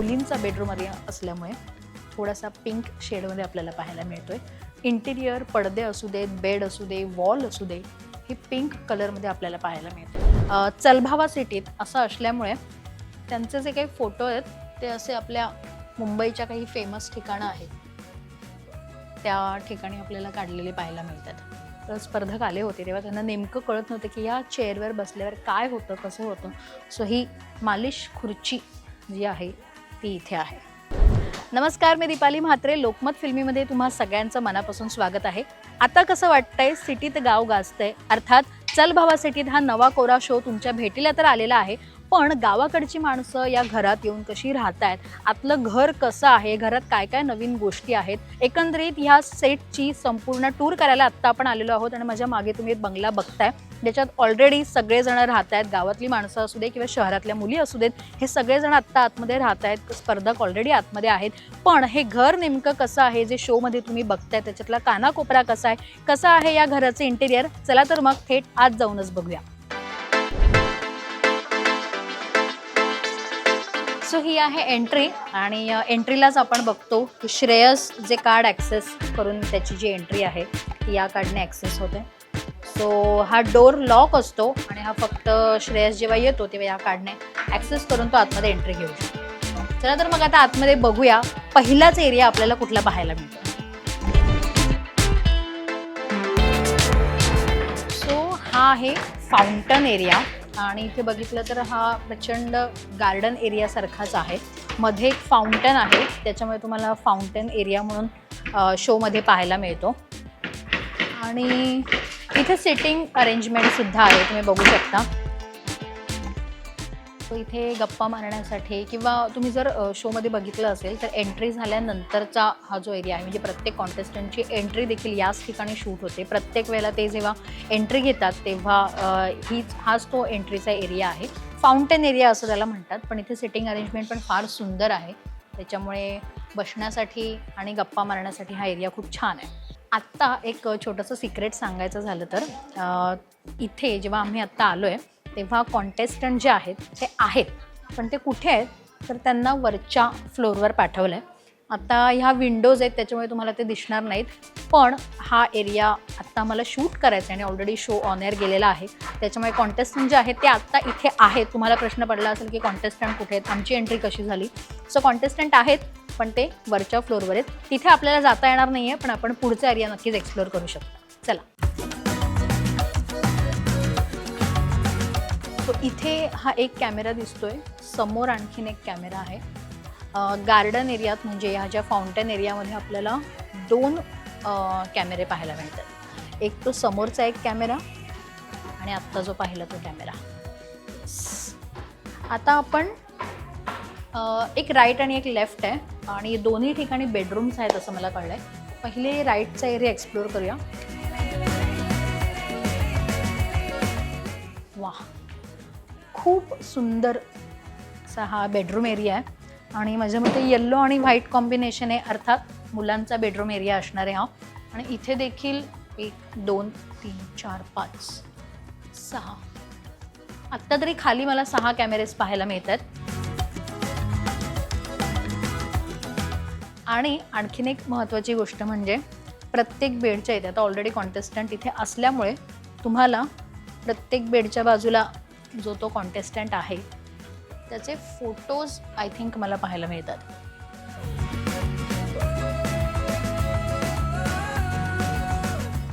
मुलींचा bedroom area असल्यामुळे थोडासा पिंक शेडमध्ये आपल्याला पाहायला मिळतोय. इंटिरियर पडदे असू देत बेड असू दे वॉल असू दे हे पिंक कलरमध्ये आपल्याला पाहायला मिळतं चलभावा सिटीत असं असल्यामुळे त्यांचे जे काही फोटो आहेत ते असे आपल्या मुंबईच्या काही फेमस ठिकाणं आहेत. त्या ठिकाणी आपल्याला काढलेले पाहायला मिळतात. तर स्पर्धक आले होते तेव्हा त्यांना नेमकं कळत नव्हतं की या चेअरवर बसल्यावर काय होतं कसं होतं. सो ही मालिश खुर्ची जी आहे ती इथे आहे. नमस्कार मी दीपाली म्हात्रे. लोकमत फिल्मीमध्ये तुम्हा सगळ्यांचं मनापासून स्वागत आहे. आता कसं वाटतंय सिटीत गाव गाजतंय. अर्थात चल भावा सिटीत हा नवा कोरा शो तुमच्या भेटीला तर आलेला आहे. पण गावाकडची माणसं या घरात येऊन कशी राहत आहेत आपलं घर कसं आहे? घरात काय काय नवीन गोष्टी आहेत? एकंदरीत ह्या सेटची संपूर्ण टूर करायला आत्ता आपण आलेलो आहोत आणि माझ्या मागे तुम्ही एक बंगला बघताय. ज्याच्यात ऑलरेडी सगळेजण राहत आहेत गावातली माणसं असू दे किंवा शहरातल्या मुली असू देत हे सगळेजण आत्ता आतमध्ये राहत आहेत स्पर्धक ऑलरेडी आतमध्ये आहेत. पण हे घर नेमकं कसं आहे? जे शोमध्ये तुम्ही बघताय त्याच्यातला कानाकोपरा कसा आहे? कसा आहे या घराचं इंटेरियर चला तर मग थेट आज जाऊनच बघूया. सो ही आहे एंट्री आणि एंट्रीलाच आपण बघतो की श्रेयस जे कार्ड ॲक्सेस करून त्याची जी एंट्री आहे ती या कार्डने ॲक्सेस होते. सो हा डोर लॉक असतो आणि हा फक्त श्रेयस जेव्हा येतो तेव्हा या कार्डने ॲक्सेस करून तो आतमध्ये एंट्री घेऊ शकतो. चला तर मग आता आतमध्ये बघूया पहिलाच एरिया आपल्याला कुठला पाहायला मिळतो. सो हा आहे फाउंटन एरिया आणि इथे बघितलं तर हा प्रचंड गार्डन एरियासारखाच आहे. मध्ये एक फाउंटन आहे. त्याच्यामुळे तुम्हाला फाउंटन एरिया म्हणून शोमध्ये पाहायला मिळतो. आणि इथे सिटिंग अरेंजमेंटसुद्धा आहे. तुम्ही बघू शकता. तो इथे गप्पा मारण्यासाठी किंवा तुम्ही जर शोमध्ये बघितलं असेल तर एंट्री झाल्यानंतरचा हा जो एरिया आहे म्हणजे प्रत्येक कॉन्टेस्टंटची एंट्री देखील याच ठिकाणी शूट होते. प्रत्येक वेळेला ते जेव्हा एंट्री घेतात तेव्हा हीच हाच तो एंट्रीचा एरिया आहे. फाउंटेन एरिया असं त्याला म्हणतात पण इथे सिटिंग अरेंजमेंट पण फार सुंदर आहे. त्याच्यामुळे बसण्यासाठी आणि गप्पा मारण्यासाठी हा एरिया खूप छान आहे. आत्ता एक छोटंसं सिक्रेट सांगायचं झालं तर इथे जेव्हा आम्ही आत्ता आलो आहे तेव्हा कॉन्टेस्टंट जे आहेत ते आहेत. पण ते कुठे आहेत? तर त्यांना वरच्या फ्लोअरवर पाठवलं आहे आता ह्या विंडोज आहेत त्याच्यामुळे तुम्हाला ते दिसणार नाहीत. पण हा एरिया आत्ता मला शूट करायचा आहे आणि ऑलरेडी शो ऑन एअर गेलेला आहे. त्याच्यामुळे कॉन्टेस्टंट जे आहेत ते आत्ता इथे आहेत. तुम्हाला प्रश्न पडला असेल की कॉन्टेस्टंट कुठे आहेत? आमची एंट्री कशी झाली? सो कॉन्टेस्टंट आहेत पण ते वरच्या फ्लोअरवर आहेत. तिथे आपल्याला जाता येणार नाही आहे पण आपण पुढचा एरिया नक्कीच एक्सप्लोअर करू शकतो. चला. सो इथे हा एक कॅमेरा दिसतोय. समोर आणखीन एक कॅमेरा आहे. गार्डन एरियात म्हणजे ह्या ज्या फाउंटेन एरियामध्ये आपल्याला दोन कॅमेरे पाहायला मिळतात. एक तो समोरचा एक कॅमेरा आणि आत्ता जो पाहिला तो कॅमेरा आता आपण एक राईट आणि एक लेफ्ट आहे. आणि दोन्ही ठिकाणी बेडरूम्स आहेत असं मला कळलं आहे पहिले राईटचा एरिया एक्सप्लोअर करूया. वा खूप सुंदर असा हा बेडरूम एरिया आहे. आणि माझ्या मते येल्लो आणि व्हाईट कॉम्बिनेशन आहे अर्थात मुलांचा बेडरूम एरिया असणार आहे हा. आणि इथे देखील एक दोन तीन चार पाच सहा. आत्ता तरी खाली मला सहा कॅमेरेज पाहायला मिळतात. आणि आणखीन एक महत्त्वाची गोष्ट म्हणजे प्रत्येक बेडच्या इथे आता ऑलरेडी कॉन्टेस्टंट इथे असल्यामुळे तुम्हाला प्रत्येक बेडच्या बाजूला जो तो कॉन्टेस्टंट आहे त्याचे फोटोज आय थिंक मला पाहायला मिळतात.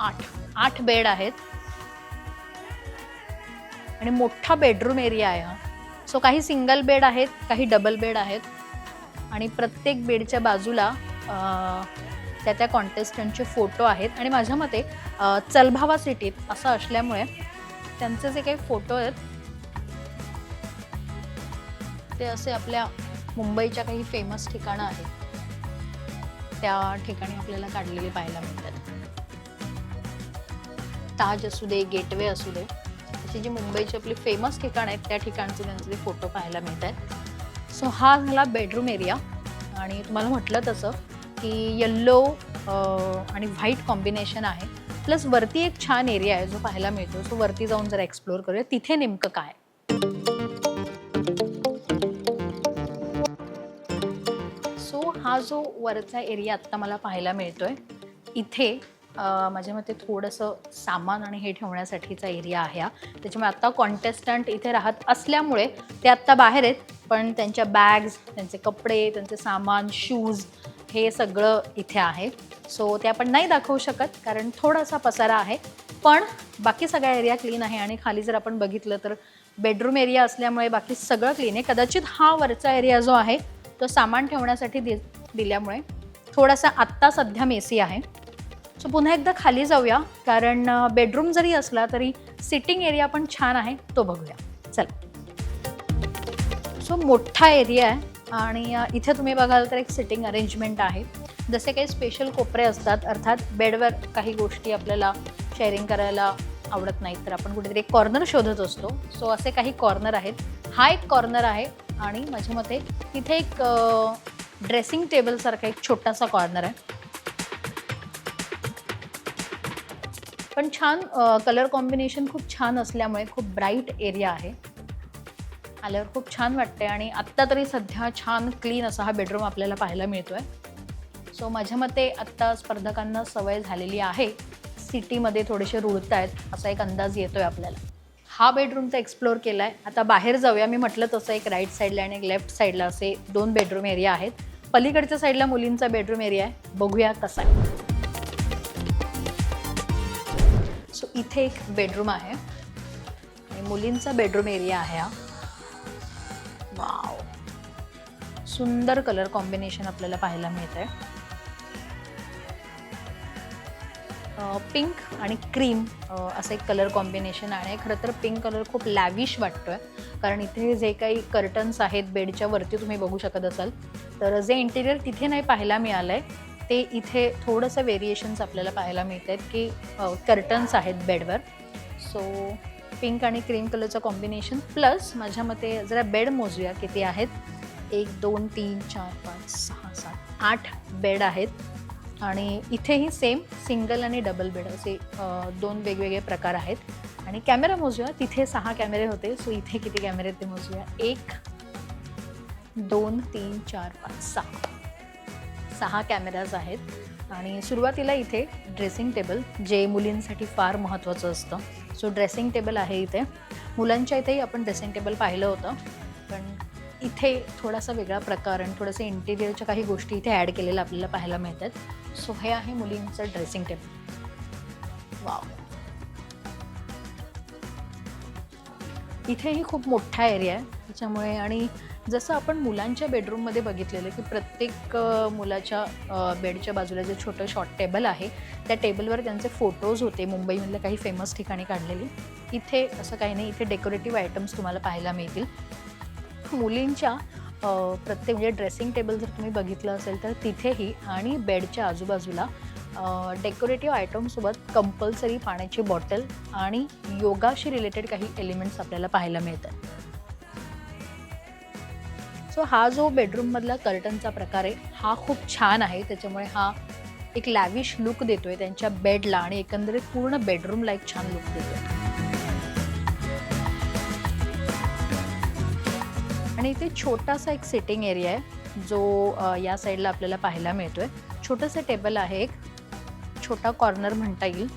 आठ आठ बेड आहेत. आणि मोठा बेडरूम एरिया आहे हा. सो काही सिंगल बेड आहेत काही डबल बेड आहेत. आणि प्रत्येक बेडच्या बाजूला त्या त्या कॉन्टेस्टंटचे फोटो आहेत. आणि माझ्या मते चलभावा सिटीत असं असल्यामुळे त्यांचे जे काही फोटो आहेत ते असे आपल्या मुंबईच्या काही फेमस ठिकाणं आहेत. त्या ठिकाणी आपल्याला काढलेले पाहायला मिळतात. ताज असू दे गेटवे असू दे अशी जी मुंबईची आपली फेमस ठिकाणं आहेत त्या ठिकाणचे त्यांचे फोटो पाहायला मिळत आहेत सो हा झाला बेडरूम एरिया आणि तुम्हाला म्हटलं तसं की येल्लो आणि व्हाईट कॉम्बिनेशन आहे. प्लस वरती एक छान एरिया आहे जो पाहायला मिळतो. सो वरती जाऊन जरा एक्सप्लोअर करूया. तिथे नेमकं काय? जो वरचा एरिया आत्ता मला पाहायला मिळतोय इथे माझ्या मते थोडंसं सामान आणि हे ठेवण्यासाठीचा एरिया आहे हा. त्याच्यामुळे आत्ता कॉन्टेस्टंट इथे राहत असल्यामुळे ते आत्ता बाहेर आहेत पण त्यांच्या बॅग्स त्यांचे कपडे त्यांचे सामान शूज हे सगळं इथे आहे. सो ते आपण नाही दाखवू शकत कारण थोडासा पसारा आहे. पण बाकी सगळा एरिया क्लीन आहे आणि खाली जर आपण बघितलं तर बेडरूम एरिया असल्यामुळे बाकी सगळं क्लीन आहे. कदाचित हा वरचा एरिया जो आहे तो सामान ठेवण्यासाठी दि दिल्यामुळे थोडासा आत्ता सध्या मेसी आहे. सो पुन्हा एकदा खाली जाऊया कारण बेडरूम जरी असला तरी सिटिंग एरिया पण छान आहे तो बघूया. चल. सो मोठा एरिया आहे आणि इथे तुम्ही बघाल तर एक सिटिंग अरेंजमेंट आहे. जसे काही स्पेशल कोपरे असतात अर्थात बेडवर काही गोष्टी आपल्याला शेअरिंग करायला आवडत नाहीत तर आपण कुठेतरी एक कॉर्नर शोधत असतो. सो असे काही कॉर्नर आहेत. हा एक कॉर्नर आहे आणि माझ्या मते तिथे एक ड्रेसिंग टेबलसारखा एक छोटासा कॉर्नर आहे. पण छान कलर कॉम्बिनेशन खूप छान असल्यामुळे खूप ब्राईट एरिया आहे. आल्यावर खूप छान वाटते आणि आत्ता तरी सध्या छान क्लीन असा हा बेडरूम आपल्याला पाहायला मिळतोय. सो माझ्या मते आत्ता स्पर्धकांना सवय झालेली आहे. सिटीमध्ये थोडेसे रुळत आहेत असा एक अंदाज येतोय आपल्याला. हा बेडरूमचा एक्सप्लोअर केला आहे आता बाहेर जाऊया. मी म्हटलं तसं एक राईट साईडला आणि एक लेफ्ट साईडला असे दोन बेडरूम एरिया आहेत. पलीकडच्या साईडला मुलींचा बेडरूम एरिया आहे. बघूया कसा आहे. सो इथे एक बेडरूम आहे. आणि मुलींचा बेडरूम एरिया आहे हा. वाव सुंदर कलर कॉम्बिनेशन आपल्याला पाहायला मिळत आहे पिंक आणि क्रीम असं एक कलर कॉम्बिनेशन आहे. खरं तर पिंक कलर खूप लॅविश वाटतोय. कारण इथे जे काही कर्टन्स आहेत बेडच्या वरती तुम्ही बघू शकत असाल. तर जे इंटेरियर तिथे नाही पाहायला मिळालं आहे ते इथे थोडंसं व्हेरिएशन्स आपल्याला पाहायला मिळत आहेत की कर्टन्स आहेत बेडवर. सो पिंक आणि क्रीम कलरचं कॉम्बिनेशन प्लस माझ्या मते जरा बेड मोजूया किती आहेत. एक दोन तीन चार पाच सहा सात आठ बेड आहेत. आणि इथेही सेम सिंगल आणि डबल बेड असे दोन वेगवेगळे प्रकार आहेत. आणि कॅमेरा मोजूया. तिथे सहा कॅमेरे होते. सो इथे किती कॅमेरे आहेत ते मोजूया. एक दोन तीन चार पाच सहा. सहा कॅमेराज आहेत. आणि सुरुवातीला इथे ड्रेसिंग टेबल जे मुलींसाठी फार महत्त्वाचं असतं. सो ड्रेसिंग टेबल आहे इथे. मुलांच्या इथेही आपण ड्रेसिंग टेबल पाहिलं होतं. पण इथे थोडासा वेगळा प्रकार आणि थोडंसं इंटेरियरच्या काही गोष्टी इथे ॲड केलेल्या आपल्याला पाहायला मिळतात. सो हे आहे मुलींचं ड्रेसिंग टेबल वाव इथेही खूप मोठा एरिया आहे. त्याच्यामुळे आणि जसं आपण मुलांच्या बेडरूममध्ये बघितलेलं की प्रत्येक मुलाच्या बेडच्या बाजूला जे छोटं शॉर्ट टेबल आहे त्या टेबलवर त्यांचे फोटोज होते. मुंबईमधल्या काही फेमस ठिकाणी काढलेली. इथे असं काही नाही इथे डेकोरेटिव्ह आयटम्स तुम्हाला पाहायला मिळतील. मुलींच्या प्रत्येक म्हणजे ड्रेसिंग टेबल जर तुम्ही बघितलं असेल तर तिथेही आणि बेडच्या आजूबाजूला डेकोरेटिव्ह आयटमसोबत कंपल्सरी पाण्याची बॉटल आणि योगाशी रिलेटेड काही एलिमेंट्स आपल्याला पाहायला मिळतात. सो हा जो बेडरूममधला कर्टनचा प्रकार आहे हा खूप छान आहे. त्याच्यामुळे हा एक लॅविश लुक देतोय त्यांच्या बेडला आणि एकंदरीत पूर्ण बेडरूमला एक छान लुक देतोय. आणि इथे छोटासा एक सिटिंग एरिया आहे जो या साईडला आपल्याला पाहायला मिळतोय. छोटंसं टेबल आहे एक. छोटा कॉर्नर म्हणता येईल.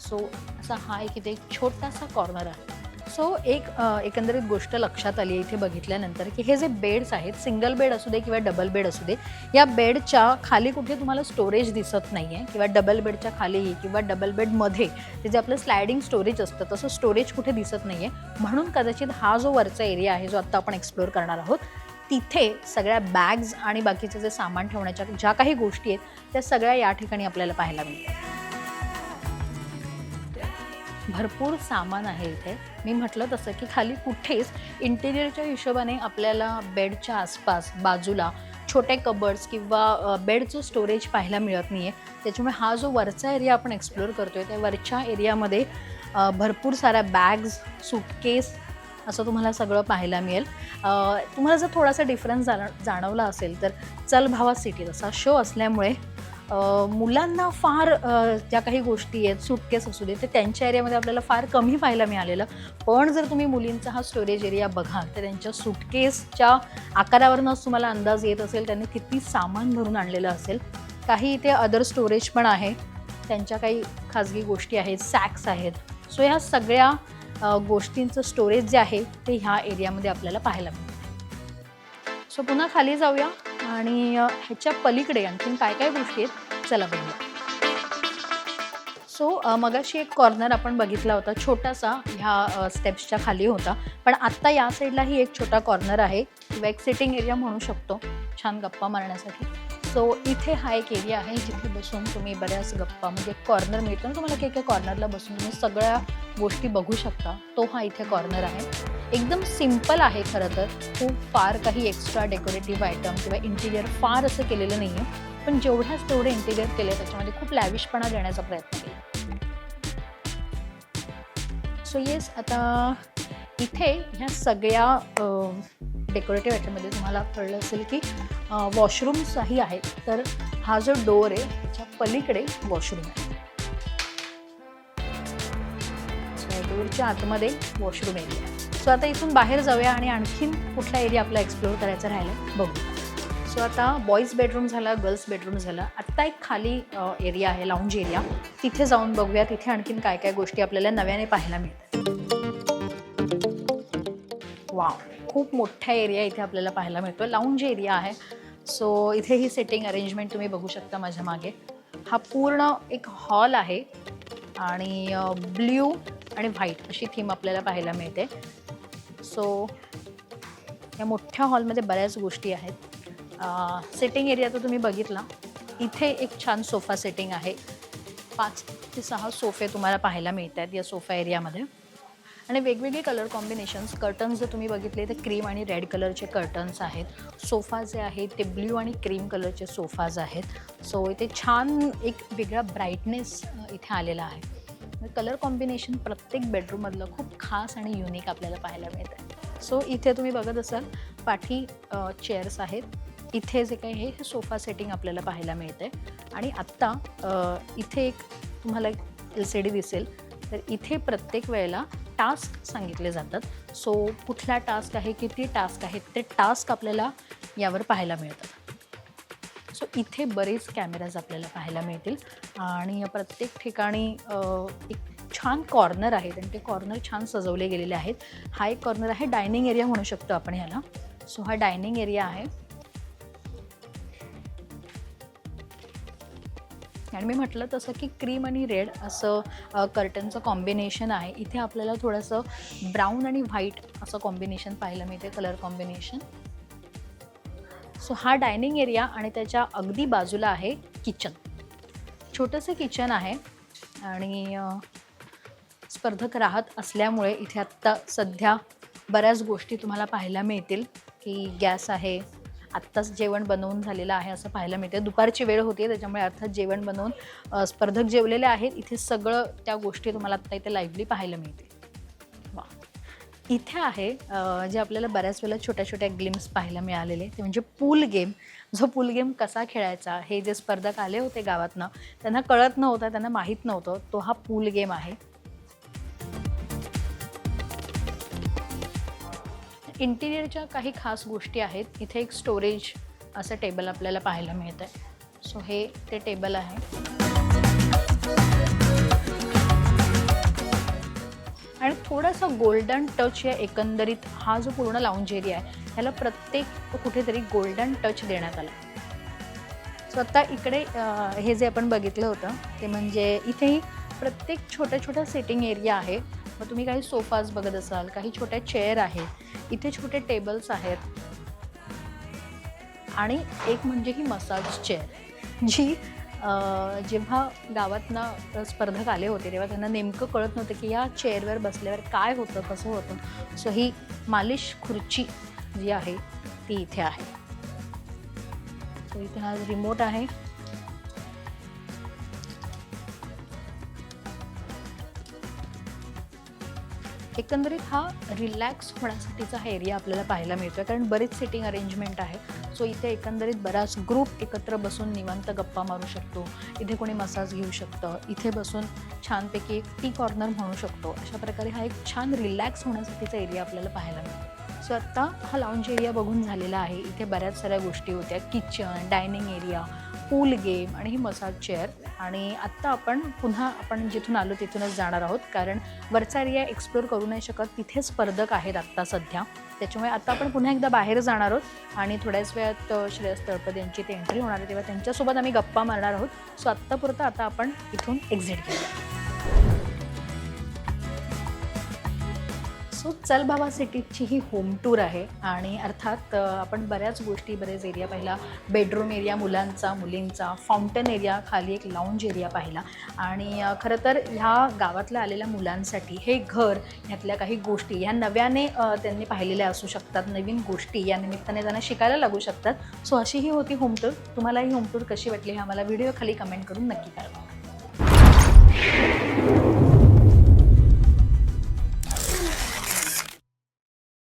सो असा हा एक इथे एक छोटासा कॉर्नर आहे. सो एक एकंदरीत गोष्ट लक्षात आली आहे इथे बघितल्यानंतर की हे जे बेड्स आहेत सिंगल बेड असू दे किंवा डबल बेड असू दे या बेडच्या खाली कुठे तुम्हाला स्टोरेज दिसत नाही आहे किंवा डबल बेडच्या खालीही किंवा डबल बेडमध्ये ते जे आपलं स्लायडिंग स्टोरेज असतं तसं स्टोरेज कुठे दिसत नाही आहे म्हणून कदाचित हा जो वरचा एरिया आहे जो आत्ता आपण एक्सप्लोअर करणार आहोत तिथे सगळ्या बॅग्स आणि बाकीचं जे सामान ठेवण्याच्या ज्या काही गोष्टी आहेत त्या सगळ्या या ठिकाणी आपल्याला पाहायला मिळतात. भरपूर सामान आहे इथे. मी म्हटलं तसं की खाली कुठेच इंटेरियरच्या हिशोबाने आपल्याला बेडच्या आसपास बाजूला छोटे कबर्ड्स किंवा बेडचं स्टोरेज पाहायला मिळत नाही आहे त्याच्यामुळे हा जो वरचा एरिया आपण एक्सप्लोअर आहे त्या वरच्या एरियामध्ये भरपूर साऱ्या बॅग्स सुटकेस असं तुम्हाला सगळं पाहायला मिळेल. तुम्हाला जर थोडासा डिफरन्स जाण जाणवला असेल तर चल भावा सिटी असा शो असल्यामुळे मुलांना फार ज्या काही गोष्टी आहेत सुटकेस असू दे ते त्यांच्या एरियामध्ये आपल्याला फार कमी पाहायला मिळालेलं. पण जर तुम्ही मुलींचा हा स्टोरेज एरिया बघाल तर त्यांच्या सुटकेसच्या आकारावरूनच तुम्हाला अंदाज येत असेल त्यांनी किती सामान भरून आणलेलं असेल. काही इथे अदर स्टोरेज पण आहे. त्यांच्या काही खाजगी गोष्टी आहेत सॅक्स आहेत. सो ह्या सगळ्या गोष्टींचं स्टोरेज जे आहे ते ह्या एरियामध्ये आपल्याला पाहायला मिळतं. सो पुन्हा खाली जाऊया आणि ह्याच्या पलीकडे आणखीन काय काय गोष्टी आहेत चला बघूया. सो मगाशी एक कॉर्नर आपण बघितला होता छोटासा ह्या स्टेप्सच्या खाली होता. पण आत्ता या साईडलाही एक छोटा कॉर्नर आहे. किंवा एक सिटिंग एरिया म्हणू शकतो. छान गप्पा मारण्यासाठी. सो इथे हा एक एरिया आहे जिथे बसून तुम्ही बऱ्याच गप्पा म्हणजे कॉर्नर मिळतो ना तुम्हाला एका कॉर्नरला बसून तुम्ही सगळ्या गोष्टी बघू शकता. तो हा इथे कॉर्नर आहे. एकदम सिंपल आहे खरं तर. खूप फार काही एक्स्ट्रा डेकोरेटिव्ह आयटम किंवा इंटिरियर फार असं केलेलं नाही आहे पण जेवढ्याच तेवढे इंटिरियर केले त्याच्यामध्ये खूप लॅविशपणा देण्याचा प्रयत्न केला. सो येस आता इथे ह्या सगळ्या डेकोरेटिव्ह याच्यामध्ये तुम्हाला कळलं असेल की वॉशरूम्सही आहेत. तर हा जो डोअर आहे त्याच्या पलीकडे वॉशरूम आहे. डोअरच्या आतमध्ये वॉशरूम एरिया सो आता इथून बाहेर जाऊया आणि आणखीन कुठला एरिया आपला एक्सप्लोअर करायचा राहिला बघू. सो आता बॉईज बेडरूम झाला गर्ल्स बेडरूम झाला. आत्ता एक खाली एरिया आहे लाऊंज एरिया तिथे जाऊन बघूया तिथे आणखीन काय काय गोष्टी आपल्याला नव्याने पाहायला मिळतात. वाव खूप मोठा एरिया इथे आपल्याला पाहायला मिळतो लाऊंज एरिया आहे. सो इथे ही सेटिंग अरेंजमेंट तुम्ही बघू शकता माझ्या मागे. हा पूर्ण एक हॉल आहे. आणि ब्ल्यू आणि व्हाईट अशी थीम आपल्याला पाहायला मिळते. सो या मोठ्या हॉलमध्ये बऱ्याच गोष्टी आहेत. सेटिंग एरिया तर तुम्ही बघितला. इथे एक छान सोफा सेटिंग आहे. पाच ते सहा सोफे तुम्हाला पाहायला मिळत आहेत या सोफा एरियामध्ये आणि वेगवेगळे कलर कॉम्बिनेशन्स कर्टन्स जर तुम्ही बघितले तर क्रीम आणि रेड कलरचे कर्टन्स आहेत. सोफा जे आहेत ते ब्ल्यू आणि क्रीम कलरचे सोफाज आहेत. सो इथे छान एक वेगळा ब्राईटनेस इथे आलेला आहे. कलर कॉम्बिनेशन प्रत्येक बेडरूममधलं खूप खास आणि युनिक आपल्याला पाहायला मिळतं सो इथे तुम्ही बघत असाल पाठी चेअर्स आहेत. इथे जे काही आहे हे सोफा सेटिंग आपल्याला पाहायला मिळते आणि आत्ता इथे एक तुम्हाला एक एल सी डी दिसेल. तर इथे प्रत्येक वेळेला टास्क सांगितले जातात. सो कुठला टास्क आहे किती टास्क आहेत ते टास्क आपल्याला यावर पाहायला मिळतात. सो इथे बरेच कॅमेराज आपल्याला पाहायला मिळतील. आणि प्रत्येक ठिकाणी एक छान कॉर्नर आहेत आणि ते कॉर्नर छान सजवले गेलेले आहेत. हा एक कॉर्नर आहे डायनिंग एरिया म्हणू शकतो आपण ह्याला सो हा डायनिंग एरिया आहे. आणि मी म्हटलं तसं की क्रीम आणि रेड असं कर्टनचं कॉम्बिनेशन आहे. इथे आपल्याला थोडंसं ब्राऊन आणि व्हाईट असं कॉम्बिनेशन पाहायला मिळते कलर कॉम्बिनेशन सो हा डायनिंग एरिया आणि त्याच्या अगदी बाजूला आहे किचन छोटंसं किचन आहे आणि स्पर्धक राहत असल्यामुळे इथे आत्ता सध्या बऱ्याच गोष्टी तुम्हाला पाहायला मिळतील की गॅस आहे आत्ताच जेवण बनवून झालेलं आहे असं पाहायला मिळते दुपारची वेळ होती त्याच्यामुळे अर्थात जेवण बनवून स्पर्धक जेवलेले आहेत. इथे सगळं त्या गोष्टी तुम्हाला आत्ता इथे लाईव्हली पाहायला मिळतील. वा. इथे आहे जे आपल्याला बऱ्याच वेळेला छोट्या छोट्या ग्लिम्स पाहायला मिळालेले. ते म्हणजे पूल गेम. जो पूल गेम कसा खेळायचा हे जे स्पर्धक आले होते गावातनं त्यांना कळत नव्हतं त्यांना माहीत नव्हतं तो हा पूल गेम आहे. इंटिरियरच्या काही खास गोष्टी आहेत. इथे एक स्टोरेज असं टेबल आपल्याला पाहायला मिळतं आहे सो हे ते टेबल आहे. आणि थोडासा गोल्डन टच या एकंदरीत हा जो पूर्ण लाऊंज एरिया आहे ह्याला प्रत्येक कुठेतरी गोल्डन टच देण्यात आला. सो इकडे हे जे आपण बघितलं होतं ते म्हणजे इथेही प्रत्येक छोट्या छोट्या सिटिंग एरिया आहे. मग तुम्ही काही सोफाज बघत असाल काही छोट्या चेअर आहेत इथे छोटे टेबल्स आहेत. आणि एक म्हणजे ही मसाज चेअर. जी जेव्हा गावातनं स्पर्धक आले होते तेव्हा त्यांना नेमकं कळत नव्हतं की या चेअरवर बसल्यावर काय होतं कसं होतं. सो ही मालिश खुर्ची जी आहे ती इथे आहे. सो इथे हा रिमोट आहे. एकंदरीत हा रिलॅक्स होण्यासाठीचा हा एरिया आपल्याला पाहायला मिळतोय. कारण बरेच सिटिंग अरेंजमेंट आहे. सो इथे एकंदरीत बराच ग्रुप एकत्र बसून निवांत गप्पा मारू शकतो. इथे कोणी मसाज घेऊ शकतं. इथे बसून छानपैकी एक टी कॉर्नर म्हणू शकतो. अशा प्रकारे हा एक छान रिलॅक्स होण्यासाठीचा एरिया आपल्याला पाहायला मिळतो सो आत्ता हा लाऊंज एरिया बघून झालेला आहे. इथे बऱ्याच साऱ्या गोष्टी होत्या. Kitchen dining area pool game आणि ही मसाज चेअर आणि आत्ता आपण पुन्हा आपण जिथून आलो तिथूनच जाणार आहोत. कारण वरचा एरिया एक्सप्लोर करू नाही शकत. तिथे स्पर्धक आहेत आत्ता सध्या. त्याच्यामुळे आता आपण पुन्हा एकदा बाहेर जाणार आहोत. आणि थोड्याच वेळात श्रेयस तळपद यांची ते एंट्री होणार आहे. तेव्हा त्यांच्यासोबत आम्ही गप्पा मारणार आहोत. सो आत्तापुरतं आता आपण इथून एक्झिट केलं सो चल बाबा सिटीची ही होम टूर आहे आणि अर्थात आपण बऱ्याच गोष्टी बरेच एरिया पाहिला. बेडरूम एरिया मुलांचा मुलींचा फाउंटन एरिया खाली एक लाऊंज एरिया पाहिला. आणि खरं तर ह्या गावातल्या आलेल्या मुलांसाठी हे घर ह्यातल्या काही गोष्टी ह्या नव्याने त्यांनी पाहिलेल्या असू शकतात नवीन गोष्टी या निमित्ताने त्यांना शिकायला लागू शकतात. सो अशी ही होती होम टूर. तुम्हाला ही होम टूर कशी वाटली हे आम्हाला व्हिडिओ खाली कमेंट करून नक्की कळवा.